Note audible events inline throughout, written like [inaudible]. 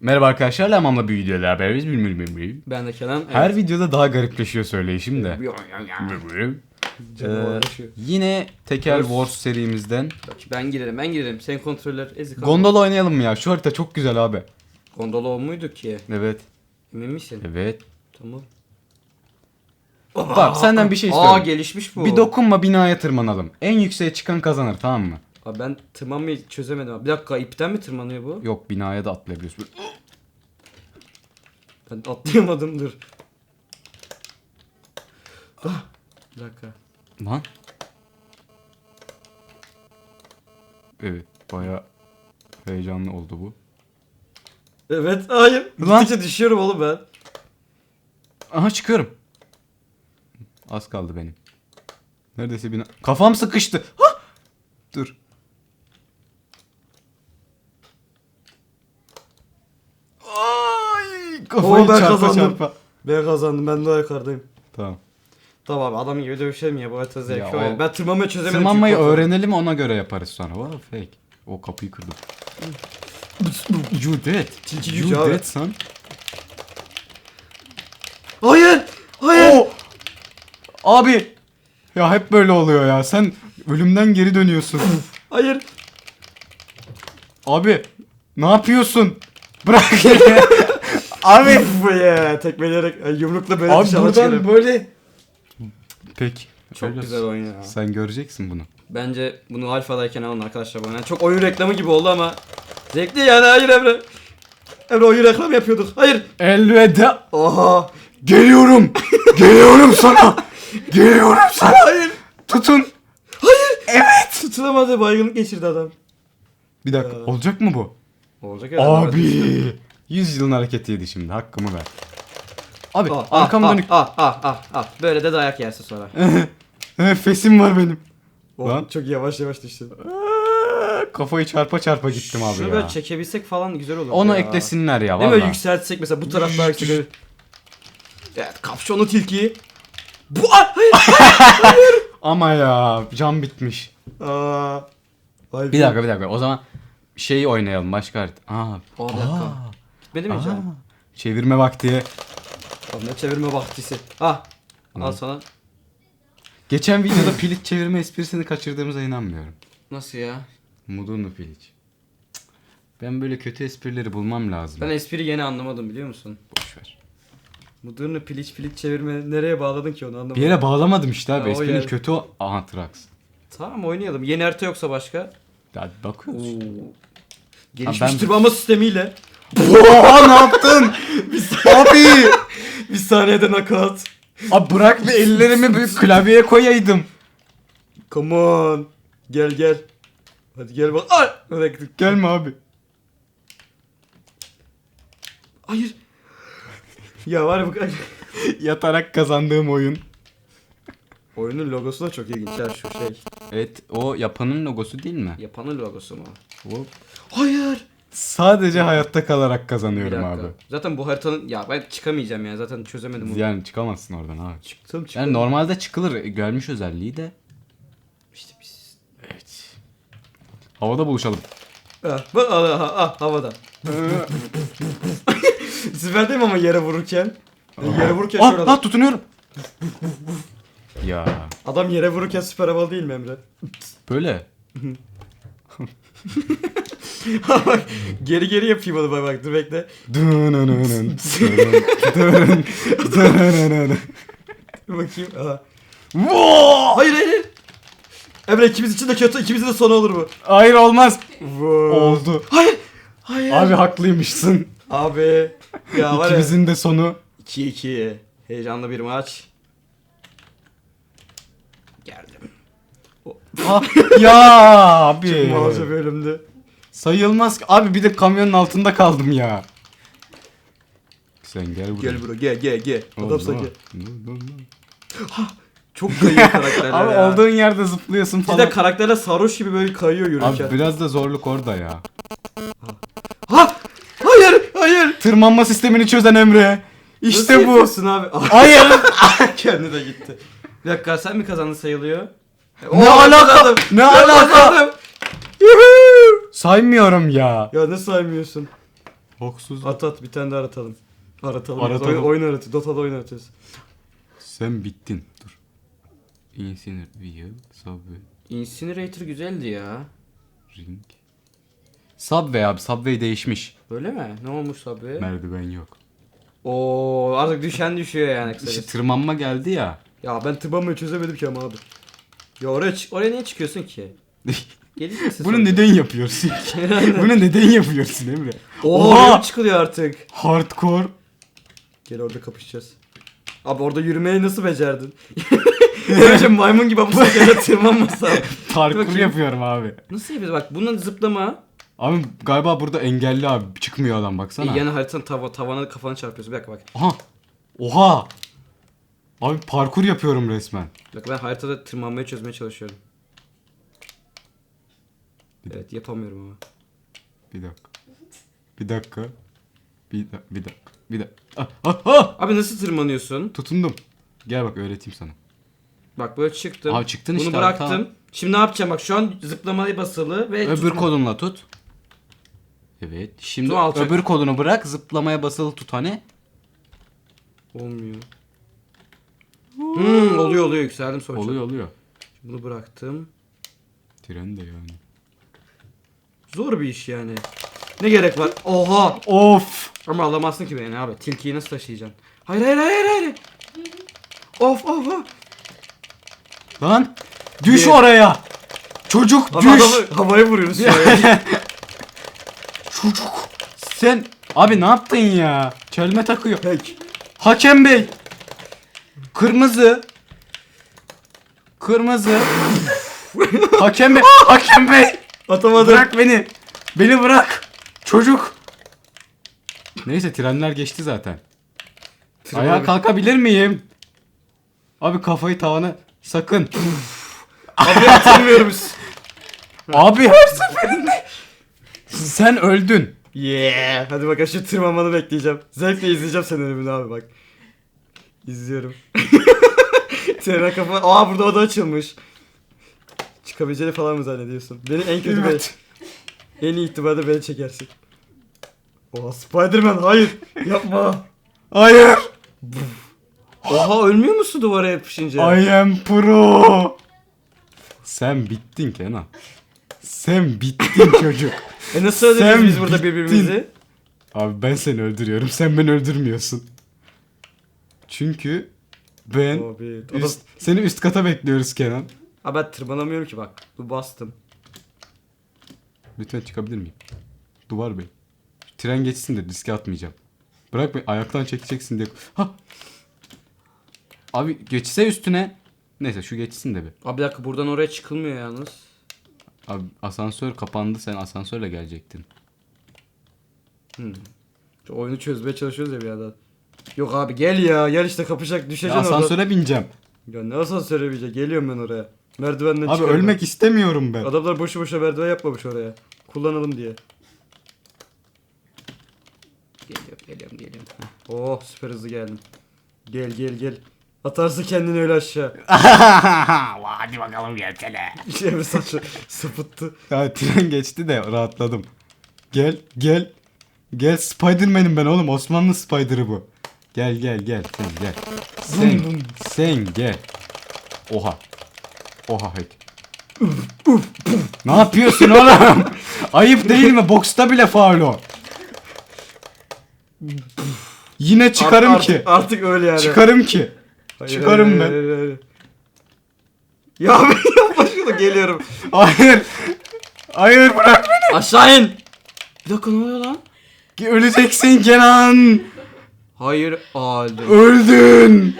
Merhaba arkadaşlar, Lamam'la bir videoyla beraberiz. Bilmiyorum. Ben de Kenan. Her videoda daha garipleşiyor söyleyişim de. Evet. Ee, yine Teker Wars. Serimizden. Ben girerim ben girerim. Sen kontroller ezik. Gondola oynayalım mı ya? Şu harita çok güzel abi. Gondola o muydu ki? Evet. Emin misin? Evet. Tamam. Bak senden bir şey Aa istiyorum. gelişmiş bu. Bir dokunma binaya tırmanalım. En yükseğe çıkan kazanır tamam mı? Abi ben tırmanmayı çözemedim. abi. Bir dakika ipten mi tırmanıyor bu? Yok binaya da atlayabiliyorsun. Ben atlayamadım dur. Ah, bir dakika. Lan. Evet baya heyecanlı oldu bu. Evet hayır. Lan. Gittikçe düşüyorum oğlum ben. Aha çıkıyorum. Az kaldı benim. Neredeyse bina... Kafam sıkıştı. Hah! Dur. Kafayı Oo, ben çarpa kazandım. çarpa. Ben kazandım ben daha yukarıdayım. Tamam. Tamam abi adam gibi dövüşelim ya bu harita zevki Ya var. o- Ben tırmanmayı çözemedim. Tırmanmayı çünkü öğrenelim ona göre yaparız sonra. Wow fake. O kapıyı kırdım. you dead. Tilki you abi. dead son. Hayır! Hayır! Oo! Abi. Ya hep böyle oluyor ya. Sen ölümden geri dönüyorsun. Hayır! Abi ne yapıyorsun? Bırak. [laughs] Abi. Bu ya tekmeleyerek ay, yumrukla böyle Abi dışarı buradan çıkarım. böyle. Peki. Çok öyle güzel olsun. oyun ya. Sen göreceksin bunu. Bence bunu alfadayken alın arkadaşlar bana. Çok oyun reklamı gibi oldu ama zevkli yani hayır Emre. Emre oyun reklam yapıyorduk. Hayır. Elveda. Oha. Geliyorum. Geliyorum sana. [laughs] Geliyorum sana. Hayır. Tutun. Evet. Tutunamadı baygınlık geçirdi adam. Bir dakika. Ya. Olacak mı bu? Olacak ya. Abi. 100 yılın hareketiydi şimdi. Hakkımı ver. Abi ah, arkam ah, dönük. Ah ah ah ah. Böyle de dayak yersin sonra. [laughs] Nefesim var benim. Oh, Lan. çok yavaş yavaş düştün. Kafayı çarpa çarpa gittim abi Şunu ya. böyle çekebilsek falan güzel olur. Onu ya. eklesinler ya Değil mi valla. yükseltsek mesela bu taraf daha yüksek. Evet kapşonlu tilki. Bu ay hayır. [laughs] Ama ya cam bitmiş. Aa. Bir dakika bir dakika. O zaman şeyi oynayalım başka harita. Aa. Aa, bir dakika. Aa. Bitmedi mi Aa. canım? Çevirme vakti. Tamam ne çevirme vaktisi. Ah. Al sana. Geçen videoda piliç çevirme esprisini kaçırdığımıza inanmıyorum. Nasıl ya? Mudurnu piliç. Ben böyle kötü esprileri bulmam lazım. Ben espri yeni anlamadım biliyor musun? Boş ver. Mıdırını piliç piliç çevirme nereye bağladın ki onu anlamadım. Bir yere bağlamadım işte abi. Ha, o Esprinin yer. kötü o. Aha Trax. Tamam oynayalım. Yeni harita yoksa başka. Hadi bakıyoruz. Gelişmiş Ha, ben- tırmanma sistemiyle. Oha ne yaptın? [laughs] abi. Bir saniyede nakat. Abi bırak bir ellerimi bir klavyeye koyaydım. Come on. Gel gel. Hadi gel bak. Ay! Bırak. Gelme abi. Hayır. ya var ya bu [laughs] Yatarak kazandığım oyun. Oyunun logosu da çok ilginç ya şu şey. Evet o yapanın logosu değil mi? Yapanın logosu mu? Hop. Hayır. Sadece hayatta kalarak kazanıyorum abi. Zaten bu haritanın ya ben çıkamayacağım ya zaten çözemedim onu. Yani çıkamazsın oradan abi. Çıktım çıktım. Yani normalde çıkılır. Gelmiş özelliği de. İşte biz. Evet. Havada buluşalım. Ah, bak ah, ah, ah, havada. [laughs] Süperdeyim ama yere vururken. Yere vururken şöyle ah, adam. ah tutunuyorum. ya Adam yere vururken süper havalı değil mi Emre? böyle. [laughs] bak geri geri yapayım onu bak bak dur bekle. Bakayım. Aha. Voo! Hayır hayır hayır. Emre ikimiz için de kötü ikimizin de sonu olur bu. Hayır olmaz. Wow. Oldu. Hayır. Hayır. Abi haklıymışsın. Abi. Ya var ya. İkimizin de sonu. 2-2. Heyecanlı bir maç. Geldim. Ah, ya [laughs] abi. Mağaza bölümdü. Sayılmaz ki. Abi bir de kamyonun altında kaldım ya. Sen gel buraya. Gel bro gel gel gel. Oğlum, Adamsa no. gel. No. Çok kayıyor [laughs] karakterler Abi ya. olduğun yerde zıplıyorsun Bir falan. de karakterler sarhoş gibi böyle kayıyor yürürken. Abi biraz da zorluk orada ya. Ha! Hayır! Hayır! Tırmanma sistemini çözen Emre. İşte Nasıl bu. yapıyorsun abi? [laughs] Hayır. Kendi de gitti. Bir dakika sen mi kazandın sayılıyor? Ne alaka? Ne alaka? Kazandım. Saymıyorum ya. Ya ne saymıyorsun? Haksız. At at bir tane daha aratalım. Aratalım. Aratalım. Oyun, oyun aratıyoruz. Dota'da oyun aratıyoruz. Sen bittin. Dur. Incineroar, Subway, Incinerator güzeldi ya. Ring. Subway abi. Subway değişmiş. Öyle mi? Ne olmuş abi? Merdiven yok. Oo artık düşen düşüyor yani İşte tırmanma geldi ya. Ya ben tırmanmayı çözemedim ki ama abi. Ya oraya çık oraya niye çıkıyorsun ki? [laughs] Geleceksin Bunu sonra. neden yapıyorsun? [laughs] Bunu neden yapıyorsun Emre? Oo Oha! oraya çıkılıyor artık. Hardcore. Gel orada kapışacağız. Abi orada yürümeyi nasıl becerdin? [laughs] Önce maymun gibi bu sefer tırmanmasam. [laughs] Parkur Bakayım. yapıyorum abi. Nasıl yapıyoruz bak bunun zıplama. Abi galiba burada engelli abi. Çıkmıyor adam baksana. Yani haritanın tava, tavana kafanı çarpıyorsun. Bir dakika bak. Aha. Oha. Abi parkur yapıyorum resmen. Bak ben haritada tırmanmayı çözmeye çalışıyorum. Evet yapamıyorum ama. Bir dakika. Bir dakika. Bir, da- bir dakika. Bir dakika. Ah, ah, ah! Abi nasıl tırmanıyorsun? Tutundum. Gel bak öğreteyim sana. Bak böyle çıktım. Abi çıktın Bunu işte abi, bıraktım. tamam. Şimdi ne yapacağım? Bak şu an zıplamayı basılı ve Öbür tutma- kolunla tut. Evet. Şimdi alçak. öbür kolunu bırak. Zıplamaya basılı tut hani. olmuyor. Hmm, oluyor oluyor yükseldim sonuçta. Oluyor oluyor. Bunu bıraktım. Tren de yani. Zor bir iş yani. Ne gerek var? Oha! Of. Ama alamazsın ki beni abi. Tilkiyi nasıl taşıyacaksın? Hayır hayır hayır hayır. Of of of. Lan. Düş Bir- oraya. Çocuk Abi düş. adamı havaya vuruyoruz şu an. [laughs] Çocuk. Sen. Abi ne yaptın ya? Çelme takıyor. Hakem bey. Kırmızı. Kırmızı. [laughs] Hakem bey. Hakem bey. Atamadım. Bırak beni. Beni bırak. Çocuk. Neyse trenler geçti zaten. Tırman- Ayağa kalkabilir miyim? Abi kafayı tavana sakın. Abi atılmıyorum. [laughs] Abi her seferinde. Sen öldün. Yeah. Hadi bakalım şu tırmanmanı bekleyeceğim. Zevkle izleyeceğim senin ölümünü abi bak. İzliyorum. [laughs] Trene kafa... Aa burada oda açılmış. Çıkabileceğini falan mı zannediyorsun? Beni en kötü Evet. En iyi ihtimalle beni çekersin. Oha Spiderman hayır yapma. Hayır. Oha ölmüyor musun duvara yapışınca? I am pro. Sen bittin Kenan. Sen bittin çocuk. [laughs] E nasıl öldürüyoruz Sen biz burada bittin. birbirimizi? Abi ben seni öldürüyorum. Sen beni öldürmüyorsun. Çünkü ben Abi, üst, seni üst kata bekliyoruz Kenan. Abi ben tırmanamıyorum ki bak. Bu bastım. Lütfen çıkabilir miyim? Duvar bey. Tren geçsin de riske atmayacağım. Bırak beni ayaktan çekeceksin diye. Ha. Abi geçse üstüne. Neyse şu geçsin de bir. Abi bir dakika buradan oraya çıkılmıyor yalnız. Abi asansör kapandı sen asansörle gelecektin. Hmm. Şu oyunu çözmeye çalışıyoruz ya bir yandan. Yok abi gel ya gel işte kapışacak Ya düşeceksin oradan. asansöre bineceğim. Ya ne asansöre bir Geliyorum ben oraya. Merdivenden Abi çıkarım. ölmek istemiyorum ben. Adamlar boşu boşuna merdiven yapmamış oraya. Kullanalım diye. Geliyorum geliyorum geliyorum. Heh. Oh süper hızlı geldim. Gel gel gel. Atarsın kendini öyle aşağı. [laughs] Hadi bakalım gelsene. [laughs] Şey mi saçı sıpıttı. Ya tren geçti de rahatladım. Gel gel. Gel Spiderman'im ben oğlum. Osmanlı Spider'ı bu. Gel gel gel sen gel. Sen, sen gel. Oha. Oha hack. ne yapıyorsun oğlum? Ayıp değil mi? Boksta bile faul o. Yine çıkarım Art- ki. Artık, artık öyle yani. Çıkarım ki. Hayır, çıkarım hayır, ben. hayır, hayır. Ya abi [laughs] yapma şunu geliyorum. Hayır. Hayır bırak beni. Aşağı in. Bir dakika ne oluyor lan? Öleceksin Kenan. Hayır aldım. Öldün.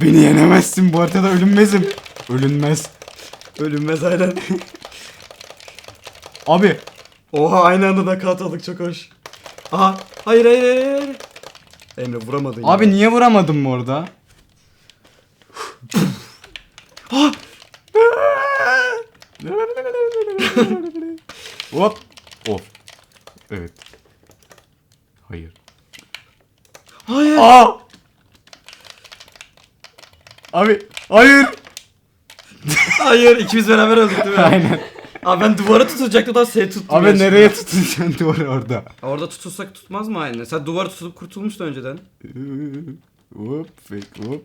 Beni yenemezsin bu haritada ölünmezim. Ölünmez. Ölünmez aynen. [laughs] Abi Oha aynı anda nakat aldık çok hoş. Aha hayır hayır hayır. hayır. Emre vuramadın ya. abi niye vuramadım mı orada? [laughs] Hop. Of. Evet. Hayır. Hayır. Aa! Abi hayır. Hayır ikimiz beraber öldük değil mi? Aynen. Abi ben duvara tutacaktım da seni tuttum. Abi ya nereye şimdi. tutacaksın duvarı orada? Orada tutulsak tutmaz mı aynı? Sen duvara tutulup kurtulmuştun önceden. Hop fake hop.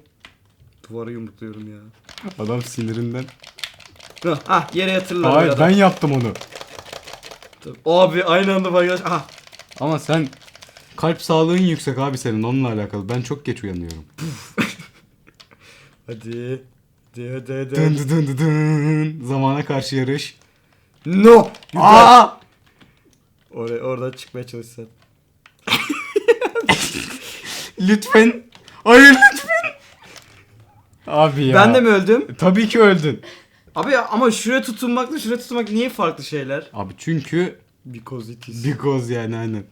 Duvarı yumrukluyorum ya. Adam sinirinden. Hah, Ah yere yatırırlar. Hayır ben yaptım onu. Abi aynı anda arkadaş. Aha. Ama sen kalp sağlığın yüksek abi senin onunla alakalı. Ben çok geç uyanıyorum. [laughs] Hadi. Hadi hadi hadi. Dın dın dın dın dın. Zamana karşı yarış. No. Aa! Oraya, oradan çıkmaya çalışsan. [laughs] Lütfen. Hayır lütfen. Abi ya. Ben de mi öldüm? Tabii ki öldün. Abi ya, ama şuraya tutunmakla şuraya tutunmak niye farklı şeyler? Abi çünkü Because it is. because yani aynen.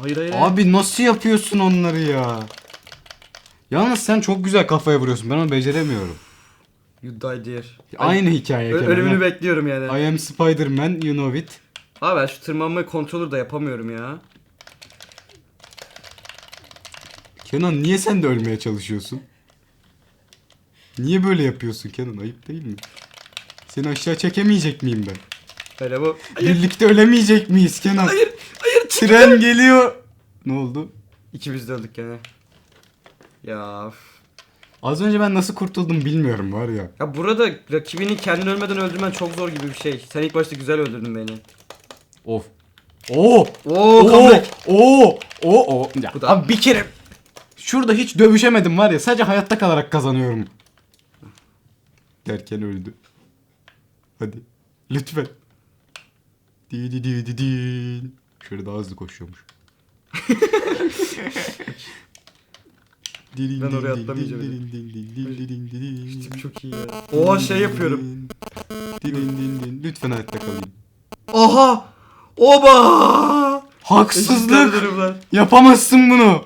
Hayır hayır. hayır. Abi nasıl yapıyorsun onları ya? Yalnız sen çok güzel kafaya vuruyorsun. Ben onu beceremiyorum. You die dear. Aynı hikaye. Ö- ölümünü bekliyorum yani. I am Spider-Man, you know it. Abi ben şu tırmanmayı kontrolür de yapamıyorum ya. Kenan niye sen de ölmeye çalışıyorsun? Niye böyle yapıyorsun Kenan? Ayıp değil mi? Seni aşağı çekemeyecek miyim ben? Böyle bu. Birlikte ölemeyecek miyiz Kenan? Hayır. Hayır. Tren geliyor. Ne oldu? İkimiz de öldük gene. Ya. üf. Az önce ben nasıl kurtuldum bilmiyorum var ya. Ya burada rakibini kendini ölmeden öldürmen çok zor gibi bir şey. Sen ilk başta güzel öldürdün beni. Of. Oo! Oo, Oo! comeback. Oo! Oo! Oo! Ya, Bu da- Abi bir kere şurada hiç dövüşemedim var ya. Sadece hayatta kalarak kazanıyorum. Derken öldü. Hadi. Lütfen. Di di di di di. Şöyle daha hızlı koşuyormuş. [laughs] Ben oraya atlamayacağım. Tip çok iyi ya. Oha şey yapıyorum. Lütfen hayatta kalayım. Oha! Oba! Haksızlık. Durumlar. Yapamazsın bunu.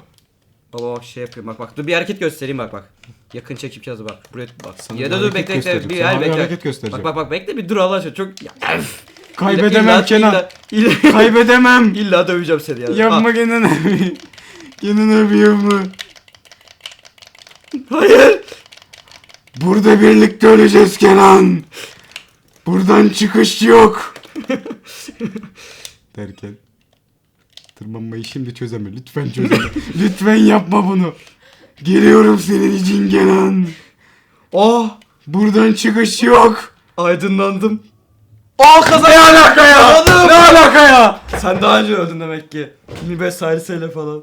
Baba bak şey yapıyorum bak bak dur bir hareket göstereyim bak bak. Yakın çekip yaz bak. Buraya bak. Sana ya bir da dur hareket bekle bekle göstereceğim. bir Sana hayır bir bekle. hareket göstereceğim. Bak bak bak bekle bir dur Allah aşkına çok ya, öf. Kaybedemem İlla- Kenan. illa- illa- Kaybedemem. İlla döveceğim seni ya. Yapma Kenan abi. Kenan abi yapma. Hayır. Burada birlikte öleceğiz Kenan. Buradan çıkış yok. [laughs] Derken. Tırmanmayı şimdi çözeme. Lütfen çözeme. [laughs] Lütfen yapma bunu. Geliyorum senin için Kenan. Oh! Buradan çıkış yok. Aydınlandım. Oh kazandım. Ne alaka ya? Kazandım. Ne alaka ya? Sen daha önce öldün demek ki. 25 saliseyle falan.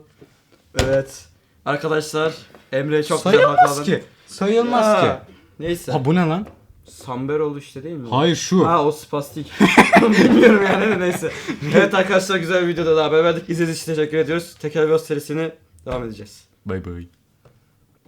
Evet. Arkadaşlar Emre'ye çok güzel Sayılmaz bakladım. ki. Sayılmaz Ha, ki. Neyse. Ha bu ne lan? Samber oldu işte değil mi? Hayır şu. Ha o spastik. [laughs] Bilmiyorum yani neyse. Evet arkadaşlar güzel bir videoda daha beraberdik. İzlediğiniz için teşekkür ediyoruz. Tekel Videos serisini devam edeceğiz. Bay bay.